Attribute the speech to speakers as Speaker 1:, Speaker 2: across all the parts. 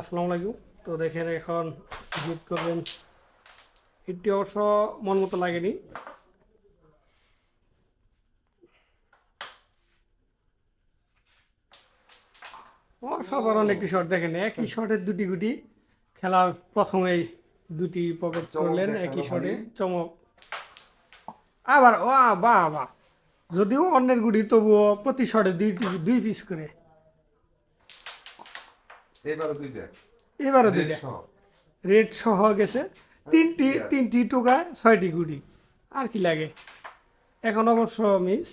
Speaker 1: আসসালামু আলাইকুম। তো দেখেন এখন হিট করবেন। হিটটি অবশ্য মন মতো লাগেনি। অসাধারণ একটি শট দেখেন। একই শটের দুটি গুটি খেলার প্রথমেই দুটি পকেট করলেন একই শটে চমক। আবার ও বাহ বাহ। যদিও অন্যের গুটি তবুও প্রতি শটে দুই দুই পিস করে।
Speaker 2: এবারও দুইটা।
Speaker 1: রেড সহ। গেছে। তিনটি তিনটি টোকায় ছয়টি গুটি। আর কি লাগে? এখন অবশ্য মিস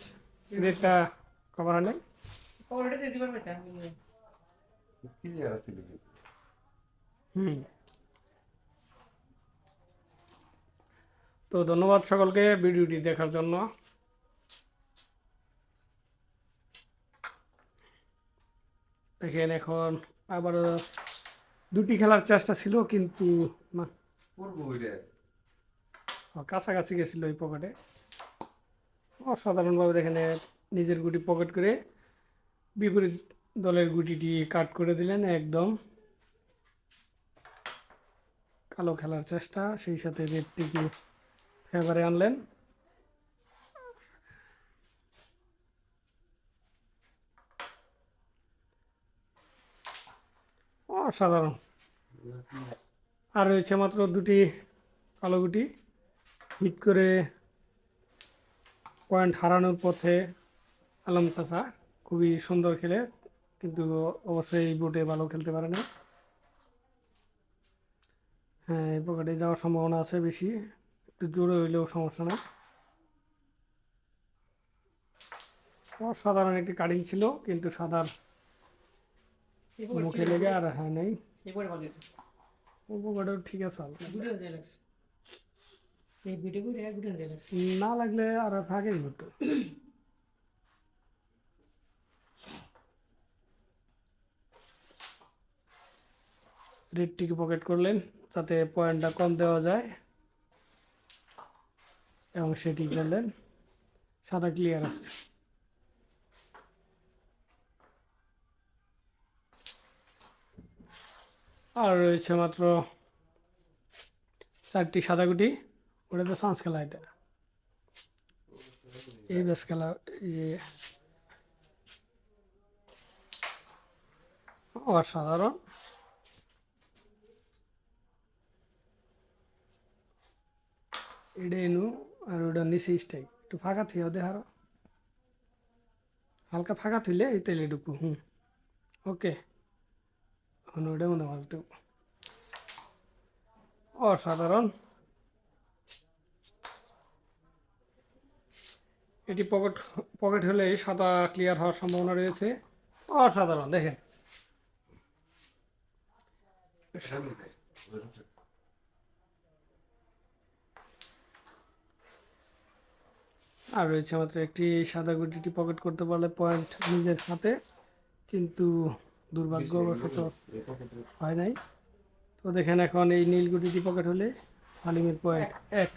Speaker 1: রেডটা কভার নেই। হুম। তো ধন্যবাদ সকলকে ভিডিওটি দেখার জন্য। দেখেন এখন আবার দুটি খেলার চেষ্টা ছিল কিন্তু না। কাছাকাছি গেছিল ওই পকেটে অসাধারণভাবে দেখেন নিজের গুটি পকেট করে বিপরীত দলের গুটিটি কাট করে দিলেন একদম। কালো খেলার চেষ্টা সেই সাথে রেডটিকে ফেভারে আনলেন। অসাধারণ। আর রয়েছে মাত্র দুটি কালো গুটি। হিট করে পয়েন্ট হারানোর পথে আলম চাচা। খুবই সুন্দর খেলে, কিন্তু অবশ্যই এই বোটে ভালো খেলতে পারে না। হ্যাঁ এই পকেটে যাওয়ার সম্ভাবনা আছে বেশি। একটু জোরে হইলেও সমস্যা না অসাধারণ একটি কাটিং ছিল, কিন্তু সাদার মুখে লেগে আর হ্যাঁ নেই ও পকেটেও ঠিক আছে না লাগলে আর ভাগেই হতো রেডটিকে পকেট করলেন যাতে পয়েন্টটা কম দেওয়া যায় এবং সেটি করলেন সাদা ক্লিয়ার আছে আর রয়েছে মাত্র চারটি সাদা গুটি, ওটা তো সাঁস খেলা এটা। এই বেশ খেলা ইয়ে অসাধারণ। এটা এনু আর ওটা নিচে স্টাই একটু ফাঁকা থুয়ে দে হারো। হালকা ফাঁকা থইলে এই তেলে ঢুকু হুম। ওকে। ওটা মনে ভালো অসাধারণ এটি পকেট পকেট হলে সাদা ক্লিয়ার হওয়ার সম্ভাবনা রয়েছে অসাধারণ দেখেন। আর রয়েছে মাত্র একটি সাদা গুটিটি পকেট করতে পারলে পয়েন্ট নিজের হাতে, কিন্তু দুর্ভাগ্যবশত হয় নাই। তো দেখেন এখন এই নীলগুটিটি পকেট হলে হালিমের পয়েন্ট এক।